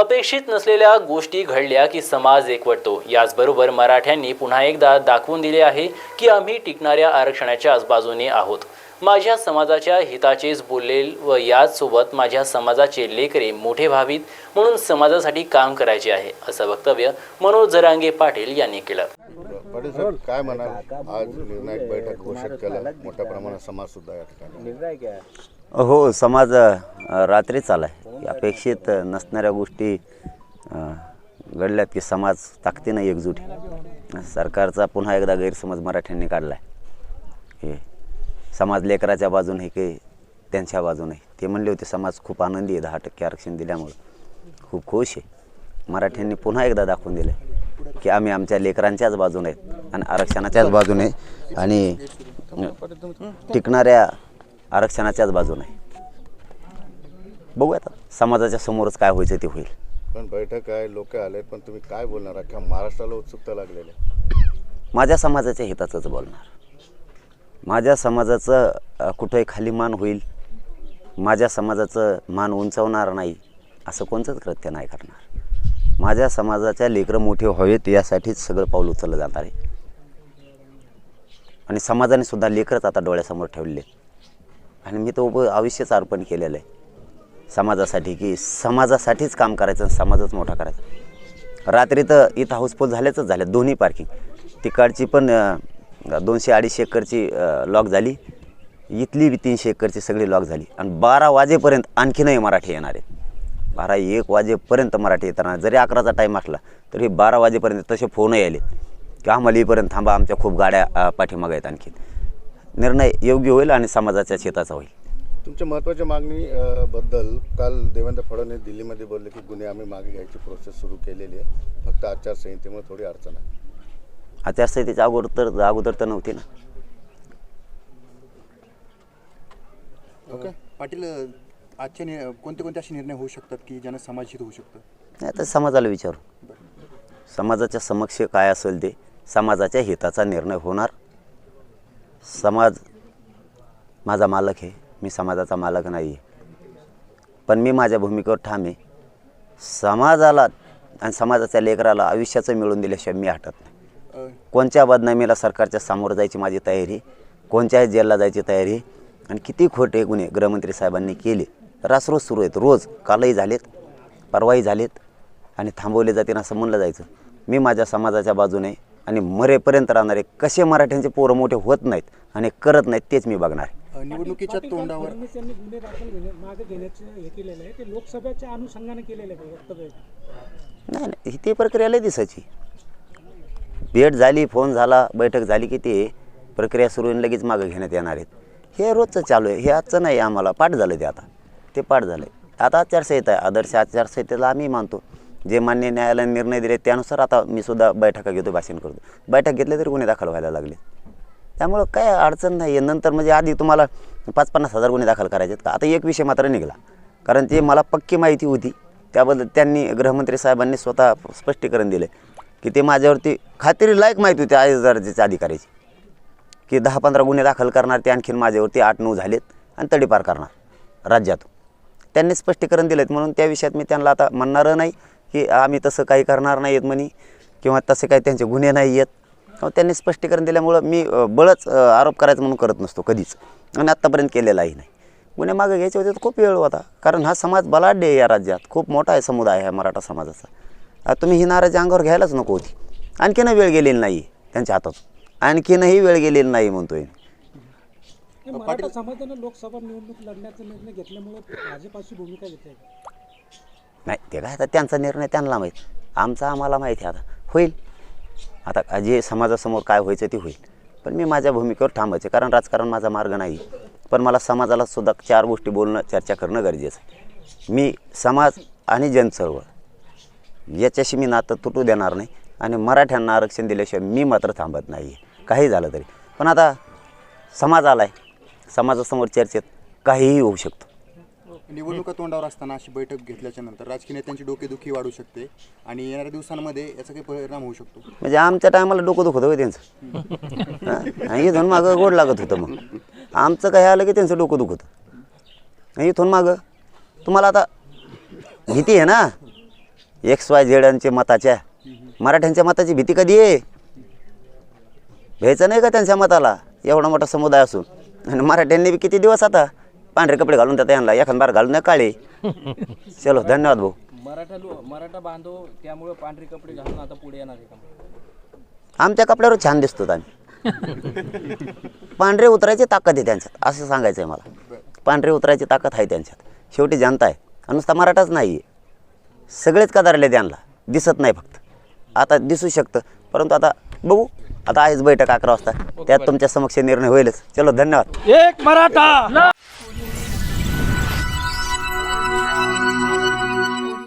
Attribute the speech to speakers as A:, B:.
A: अपेक्षित नसलेल्या गोष्टी घडल्या की समाज एकवटतो. याचबरोबर मराठ्यांनी पुन्हा एकदा दाखवून दिले आहे की आम्ही टिकणाऱ्या आरक्षणाच्याच बाजूने आहोत. माझ्या समाजाच्या हिताचेच बोललेल व याचसोबत माझ्या समाजाचे लेकरे मोठे व्हावीत म्हणून समाजासाठी काम करायचे आहे असं वक्तव्य मनोज जरांगे पाटील यांनी केलं.
B: पाटील साहेब काय म्हणाल? आज निर्णायक बैठक घोषित केलं मोठ्या प्रमाणात समाज सुद्धा या ठिकाणी.
C: हो समाज रात्रीच आला आहे अपेक्षित नसणाऱ्या गोष्टी घडल्यात की समाज ताकदीनं एकजूट सरकारचा पुन्हा एकदा गैरसमज मराठ्यांनी काढला आहे हे समाज लेकराच्या बाजूने की त्यांच्या बाजूने. ते म्हणले होते समाज खूप आनंदी आहे दहा टक्के आरक्षण दिल्यामुळं. खूप खुश आहे. मराठ्यांनी पुन्हा एकदा दाखवून दिलं की आम्ही आमच्या लेकरांच्याच बाजूने आहेत आणि आरक्षणाच्याच बाजूने आणि टिकणाऱ्या आरक्षणाच्याच बाजूने आहे. बघूया आता. समाजाच्या समोरच काय व्हायचं ते होईल.
B: पण बैठक आहे लोक आले पण तुम्ही काय बोलणार? अख्ख्या महाराष्ट्राला उत्सुकता लागलेली आहे.
C: माझ्या समाजाच्या हिताचंच बोलणार. माझ्या समाजाचं अ, कुठंही खाली मान होईल माझ्या समाजाचं मान उंचावणार नाही असं कोणतंच कृत्य नाही करणार. माझ्या समाजाच्या लेकरं मोठे व्हावेत यासाठीच सगळं पाऊल उचललं जाणार आहे. आणि समाजाने सुद्धा लेकरच आता डोळ्यासमोर ठेवले आणि मी तो उभं आयुष्यच अर्पण केलेलं आहे. समाजासाठी की समाजासाठीच काम करायचं आणि समाजच मोठा करायचा. रात्री तर इथं हाऊसफुल झाल्याचंच झालं दोन्ही पार्किंग. तिकडची पण दोनशे अडीचशे एकरची लॉक झाली. इथली बी तीनशे एकरची सगळी लॉक झाली. आणि बारा वाजेपर्यंत आणखीनही मराठी येणार आहे बारा एक वाजेपर्यंत मराठी येताना जरी अकराचा टाईम असला तरी बारा वाजेपर्यंत तसे फोनही आले की आम्हाला इथपर्यंत थांबा आमच्या खूप गाड्या पाठीमागं आहेत आणखीन. निर्णय योग्य होईल आणि समाजाच्या शेताचा होईल.
B: तुमच्या महत्त्वाच्या मागणी बद्दल काल देवेंद्र फडणवीस दिल्लीमध्ये बोलले की गुन्हे आम्ही मागे घ्यायची प्रोसेस सुरू केलेली आहे. फक्त आचारसंहितेमुळे थोडी अडचण आहे.
C: आचारसंहितेच्या अगोदर तर अगोदर तर नव्हती ना.
B: ओके.
D: पाटील आजचे नि- कोणते कोणते असे निर्णय होऊ शकतात की ज्यानं समाजहित होऊ शकतं?
C: नाही तर समाजाला विचारू. समाजाच्या समक्ष काय असेल ते समाजाच्या हिताचा निर्णय होणार. समाज माझा मालक आहे. मी समाजाचा मालक नाही. आहे पण मी माझ्या भूमिकेवर ठाम आहे. समाजाला आणि समाजाच्या लेकराला आयुष्याचं मिळवून दिल्याशिवाय मी हटत नाही. कोणत्या बदनामीला सरकारच्या समोर जायची माझी तयारी? कोणत्याही जेलला जायची तयारी? आणि किती खोटे गुन्हे गृहमंत्री साहेबांनी केले? रासरोज सुरू आहेत. रोज कालही झालेत परवाही झालेत आणि थांबवले जातील असं म्हणलं जायचं. मी माझ्या समाजाच्या बाजूने आणि मरेपर्यंत राहणारे कसे मराठ्यांचे पोरं मोठे होत नाहीत आणि करत नाहीत तेच मी बघणार आहे.
D: निवडणुकीच्या तोंडावर.
E: फडणवीस यांनी गुन्हे दाखल मागे घेण्याचं हे केलेलं आहे. ते लोकसभेच्या अनुषंगाने केलेलं आहे वक्तव्य?
C: नाही नाही ती प्रक्रिया लय दिसायची. भेट झाली फोन झाला बैठक झाली की ते प्रक्रिया सुरू होऊन लगेच मागं घेण्यात येणार आहेत. हे रोजचं चालू आहे हे आजचं नाही आम्हाला पाठ झालं ते आता. ते पाठ झालं आहे. आता आचारसंहिता आहे आदर्श आचारसंहितेला आम्ही मानतो. जे मान्य न्यायालयाने निर्णय दिले त्यानुसार आता मी सुद्धा बैठका घेतो भाषण करतो. बैठक घेतले तरी गुन्हे दाखल व्हायला लागले. त्यामुळं काय अडचण नाही आहे नंतर म्हणजे आधी तुम्हाला पाच पन्नास हजार गुन्हे दाखल करायचे आहेत का? आता एक विषय मात्र निघाला. कारण ते मला पक्की माहिती होती. त्याबद्दल त्यांनी गृहमंत्री साहेबांनी स्वतः स्पष्टीकरण दिले की ते माझ्यावरती खात्री लायक माहिती होती आय दर्जाच्या अधिकाऱ्याची. की दहा पंधरा गुन्हे दाखल करणार ते आणखीन माझ्यावरती आठ नऊ झालेत आणि तडीपार करणार राज्यात त्यांनी स्पष्टीकरण दिलेत म्हणून त्या विषयात मी त्यांना आता म्हणणारं नाही की आम्ही तसं काही करणार नाही आहेत म्हणे किंवा तसे काही त्यांचे गुन्हे नाही आहेत. त्यांनी स्पष्टीकरण दिल्यामुळं मी बळच आरोप करायचा म्हणून करत नसतो कधीच. आणि आत्तापर्यंत केलेलाही नाही. गुन्हे मागे घ्यायचे होते तर खूप वेळ होता. कारण हा समाज बलाढ्य आहे या राज्यात. खूप मोठा आहे समुदाय आहे मराठा समाजाचा. आता तुम्ही ही नाराजी अंगावर घ्यायलाच नको होती. आणखीनही वेळ गेलेली नाही त्यांच्या हातात. आणखीनही वेळ गेलेली नाही म्हणतोय
E: हे मराठा समाजानं लोकसभा निवडणूक लढण्याचा निर्णय घेतल्यामुळे भाजपाची भूमिका घेते
C: नाही ते काय आता त्यांचा निर्णय त्यांना माहीत. आमचा आम्हाला माहिती आहे आता. होईल. आता जे समाजासमोर काय व्हायचं ते होईल. पण मी माझ्या भूमिकेवर थांबायचे कारण राजकारण माझा मार्ग नाही. पण मला समाजाला सुद्धा चार गोष्टी बोलणं चर्चा करणं गरजेचं आहे. मी समाज आणि जनचळवळ याच्याशी मी नातं तुटू देणार नाही आणि मराठ्यांना आरक्षण दिल्याशिवाय मी मात्र थांबत नाही काही झालं तरी. पण आता समाज आला आहे समाजासमोर चर्चेत काहीही होऊ शकतं.
D: निवडणुका तोंडावर असताना अशी बैठक घेतल्याच्या नंतर राजकीय नेत्यांची डोकेदुखी वाढू शकते आणि येणाऱ्या दिवसांमध्ये याचा काही परिणाम होऊ शकतो.
C: म्हणजे आमच्या टायमाला डोकं दुखत होतं त्यांचं. इथून मागं गोड लागत होतं मग. आमचं काही आलं की त्यांचं डोकं दुखत. नाही इथून मागं तुम्हाला आता भीती आहे ना? एक्स वाय झेडांच्या मताच्या मराठ्यांच्या मताची भीती कधी आहे? भ्यायचं नाही का त्यांच्या मताला? एवढा मोठा समुदाय असून. आणि मराठ्यांनी बी किती दिवस आता पांढरे कपडे घालून त्यात यांना. एखाद बार घालून द्या काळे. चलो धन्यवाद भाऊ.
F: मराठा लो मराठा बांधव त्यामुळे पांढरे कपडे घालून आता पुढे येणार आहे का
C: आमच्या कपड्यावर छान दिसतो आम्ही. पांढरे उतरायची ताकद आहे त्यांच्यात असं सांगायचं आहे मला. पांढरे उतरायची ताकद आहे त्यांच्यात. शेवटी जनता आहे. आणि नुसता मराठाच नाही आहे सगळेच कदारले त्यांना. दिसत नाही फक्त. आता दिसू शकतं. परंतु आता बघू. आता आहेच बैठक अकरा वाजता. त्यात तुमच्या समक्ष निर्णय होईलच. चलो धन्यवाद.
E: एक मराठा!